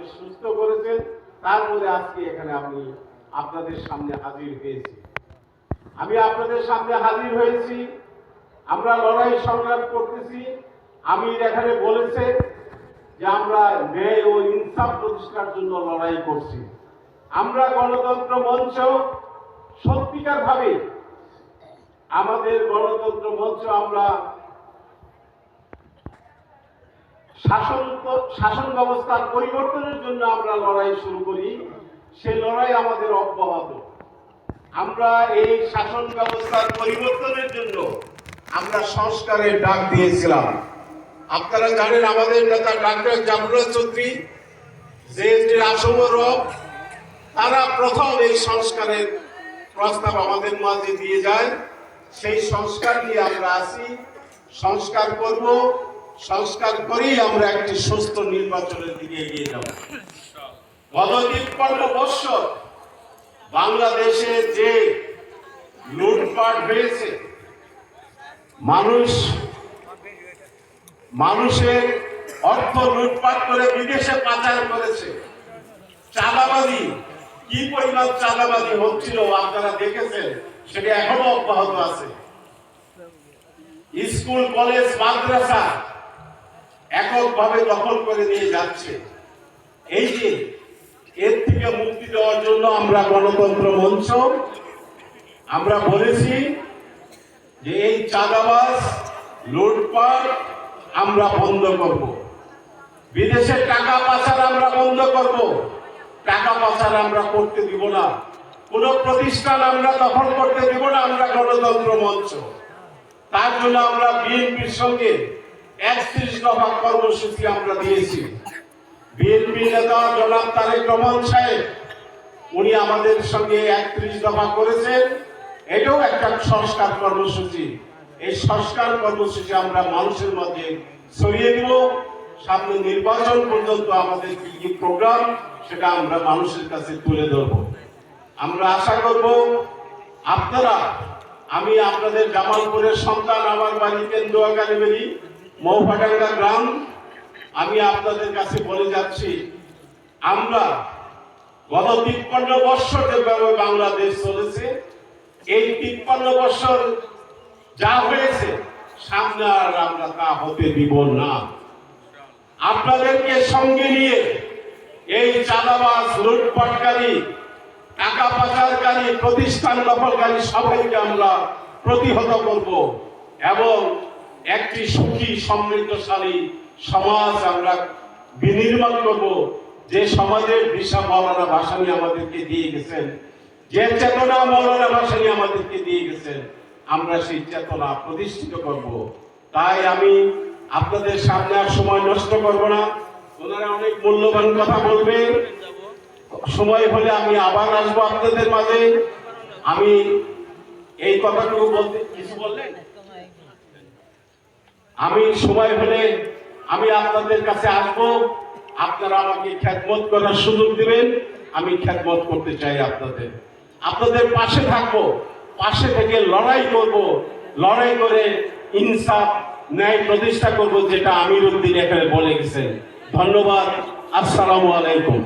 আমাকে সুস্থ করেছেন। তারপরে আজকে এখানে আমি আপনাদের সামনে হাজির হয়েছি। আমি আপনাদের সামনে হাজির হয়েছি। আমরা লড়াই সংগ্রাম করতেছি। আমি এখানে বলেছে যে আমরা ন্যায় ও ইনসাফ প্রতিষ্ঠার জন্য লড়াই করছি। আমরা গণতন্ত্র মঞ্চ সত্যিকার ভাবে আমাদের গণতন্ত্র মঞ্চ আমরা শাসন শাসন ব্যবস্থার পরিবর্তনের জন্য আমরা লড়াই শুরু করি। সেই লড়াই আমাদের অব্যাহত। আমরা এই শাসন ব্যবস্থার পরিবর্তনের জন্য আমরা সংস্কারের ডাক দিয়েছিলাম। আপনারা জানেন আমাদের নেতা ডাক্তার জামরুল চৌধুরী যে আসম রব, তারা প্রথম এই সংস্কারের প্রস্তাব আমাদের মাঝে দিয়ে যায়। সেই সংস্কার নিয়ে আমরা আসি সংস্কার করব। সংস্কার করেই আমরা একটি সুস্থ নির্বাচনের দিকে এগিয়ে যাব। গত তিপ্পান্ন বৎসর বাংলাদেশে যে লুটপাট হয়েছে, মানুষ মানুষের অর্থ লুটপাট করে বিদেশে পাচার করেছে। চাঁদাবাজি, কি পরিমাণ চাঁদাবাজি হচ্ছিল আপনারা দেখেছেন, সেটা এখনও অব্যাহত আছে। স্কুল, কলেজ, মাদ্রাসা এককভাবে দখল করে নিয়ে যাচ্ছে। এই যে এর থেকে মুক্তি দেওয়ার জন্য আমরা গণতন্ত্র মঞ্চ, আমরা বলেছি যে এই চাঁদাবাজ, লুটপাট আমরা বন্ধ করব। বিদেশে টাকা পাচার আমরা বন্ধ করব। টাকা পাচার আমরা করতে দিব না। কোন প্রতিষ্ঠান আমরা দখল করতে দিব না, আমরা গণতন্ত্র মঞ্চ। তার জন্য আমরা বিএনপির সঙ্গে একত্রিশ দফা কর্মসূচি আমরা দিয়েছি। বিএনপি নেতা জনাব তারেক রহমান সাহেব, উনি আমাদের সঙ্গে একত্রিশ দফা করেছেন। এটাও একটা সংস্কার কর্মসূচি। এই সংস্কার কর্মসূচি আমরা মানুষের মধ্যে ছড়িয়ে দিব। সামনে নির্বাচন পর্যন্ত আমাদের কি কি প্রোগ্রাম, সেটা আমরা মানুষের কাছে তুলে ধরব। আমরা আশা করব, আপনারা, আমি আপনাদের জামালপুরের সন্তান, আমার বাড়ি কেন্দ্রুয়া কালীবাড়ি মৌফাটাঙ্গা গ্রাম, আমি আপনাদের কাছে বলে যাচ্ছি, আমরা গত তিপ্পান্ন বৎসর যেভাবে বাংলাদেশ চলেছে, এই তিপ্পান্ন বৎসর যা হয়েছে, সামনে আর আমরা তা হতে দিব না। আপনাদেরকে সঙ্গে নিয়ে এই চাঁদাবাজ, লুটপাটকারী, টাকা পাচারকারী, প্রতিষ্ঠান দখলকারী সবাইকে আমরা প্রতিহত করব এবং একটি সুখী, সমৃদ্ধশালী সমাজ আমরা বিনির্মাণ করব। যে সমাজের দিশা মৌলানা ভাসানি আমাদেরকে দিয়ে গেছেন, যে চেতনা মৌলানা ভাসানি আমাদেরকে দিয়ে গেছেন, আমরা সেই চেতনা প্রতিষ্ঠিত করব। তাই আমি আপনাদের সামনে আর সময় নষ্ট করব না। ওনারা অনেক মূল্যবান কথা বলবেন। সময় হলে আমি আবার আসব আপনাদের মাঝে। আমি এই কথাটুকু বলতে কিছু বললেন? আমি সময় হলে আমি আপনাদের কাছে আসব। আপনারা আমাকে খ্যাতমত করার সুযোগ দিবেন। আমি খ্যাতমত করতে চাই আপনাদের। আপনাদের পাশে থাকব, পাশে থেকে লড়াই করব। লড়াই করে ইনসাফ, ন্যায় প্রতিষ্ঠা করব, যেটা আমির উদ্দিন এখানে বলে গেছেন। ধন্যবাদ। আসসালামু আলাইকুম।